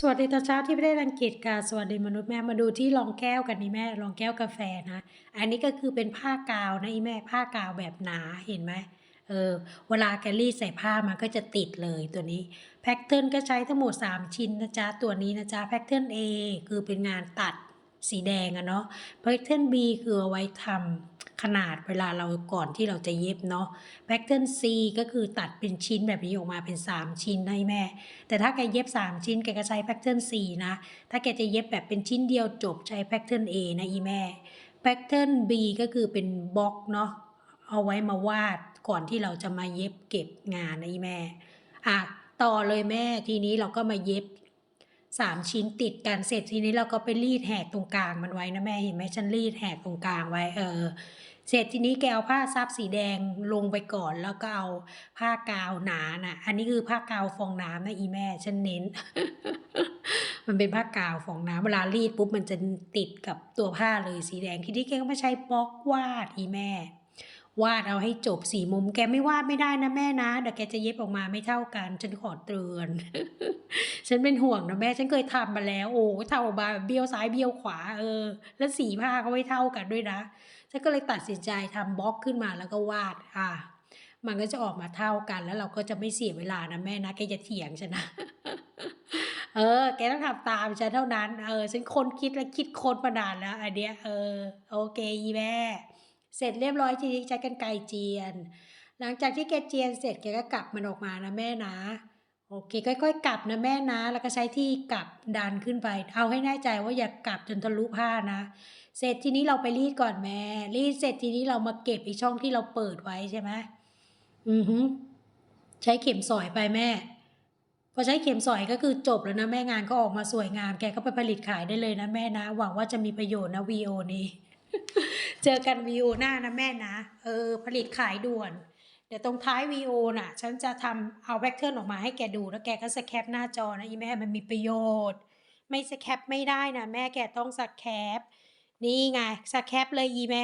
สวัสดีตอนเช้าที่ประเทศอังกฤษค่ะ สวัสดีมนุษย์แม่มาดูที่รองแก้วกันนี่แม่รองแก้วกาแฟนะ อันนี้ก็คือเป็นผ้ากาวนะอีแม่ผ้ากาวแบบหนาเห็นไหมเออเวลาแกลี่ใส่ผ้ามันก็จะติดเลยตัวนี้แพทเทิร์นก็ใช้ทั้งหมด 3 ชิ้นนะจ๊ะตัวนี้นะจ๊ะแพทเทิร์น A คือเป็นงานตัด สีแดงอะเนาะแพทเทิร์น B คือเอาไว้ทำขนาดเวลาเราก่อนที่เราจะเย็บเนาะแพทเทิร์น C ก็คือตัดเป็นชิ้นแบบนี้ออกมาเป็น 3 ชิ้นให้แม่ แต่ถ้าแกเย็บ 3 ชิ้นแกก็ใช้แพทเทิร์น4นะ ถ้าแกจะเย็บแบบเป็นชิ้นเดียวจบใช้แพทเทิร์น A นะอีแม่แพทเทิร์น B ก็คือเป็นบล็อกเนาะ เอาไว้มาวาดก่อนที่เราจะมาเย็บเก็บงานนะอีแม่ อะต่อเลยแม่ทีนี้เราก็มาเย็บ สามชิ้นติดกันเสร็จทีนี้เราก็ไปรีดแหกตรงกลางมันไว้นะแม่เห็นไหมฉันรีดแหกตรงกลางไว้เออ เสร็จทีนี้แกเอาผ้าซับสีแดงลงไปก่อนแล้วก็เอาผ้ากาวหนาน่ะ อันนี้คือผ้ากาวฟองน้ำนะอีแม่ฉันเน้น มันเป็นผ้ากาวฟองน้ำเวลารีดปุ๊บมันจะติดกับตัวผ้าเลยสีแดงทีนี้แกก็มาใช้บล็อกวาดอีแม่ วาดเอาให้จบสี่มุม แกไม่วาดไม่ได้นะแม่นะเดี๋ยวแกจะเย็บออกมาไม่เท่ากัน ฉันขอเตือน ฉันเป็นห่วงนะแม่ ฉันเคยทำมาแล้ว โอ้เท่าบาเบี้ยวซ้ายเบี้ยวขวาเออ แล้วสีผ้าก็ไม่เท่ากันด้วยนะฉันก็เลยตัดสินใจทำบล็อกขึ้นมาแล้วก็วาดอะมันก็จะออกมาเท่ากัน แล้วเราก็จะไม่เสียเวลานะแม่นะแกจะเถียงฉันนะเออ แกต้องทำตามฉันเท่านั้น เออ ฉันคนคิดและคิดค้นมานานแล้วอันเนี้ย เออ โอเคอีแม่ เสร็จเรียบร้อยทีนี้ใช้กันไกรเจียน หลังจากที่แกเจียนเสร็จแกก็กลับมันออกมานะแม่นะ โอเคค่อยๆกลับนะแม่นะ แล้วก็ใช้ที่กลับดันขึ้นไป เอาให้แน่ใจว่าอย่ากลับจนทะลุผ้านะ เสร็จทีนี้เราไปรีดก่อนแม่ รีดเสร็จทีนี้เรามาเก็บอีช่องที่เราเปิดไว้ใช่ไหมอือฮึใช้เข็มสอยไปแม่พอใช้เข็มสอยก็คือจบแล้วนะแม่งานก็ออกมาสวยงาม แกก็ไปผลิตขายได้เลยนะแม่นะ หวังว่าจะมีประโยชน์นะวีโอนี้ เจอกันวีโอหน้านะแม่นะ เออ ผลิตขายด่วน เดี๋ยวตรงท้ายวีโอน่ะ ฉันจะทำเอาแบ็กเทิร์นออกมาให้แกดู แล้วแกก็สแคปหน้าจอนะอีแม่มันมีประโยชน์ ไม่สแคปไม่ได้นะแม่แกต้องสแคป นี่ไงสแคปเลยอีแม่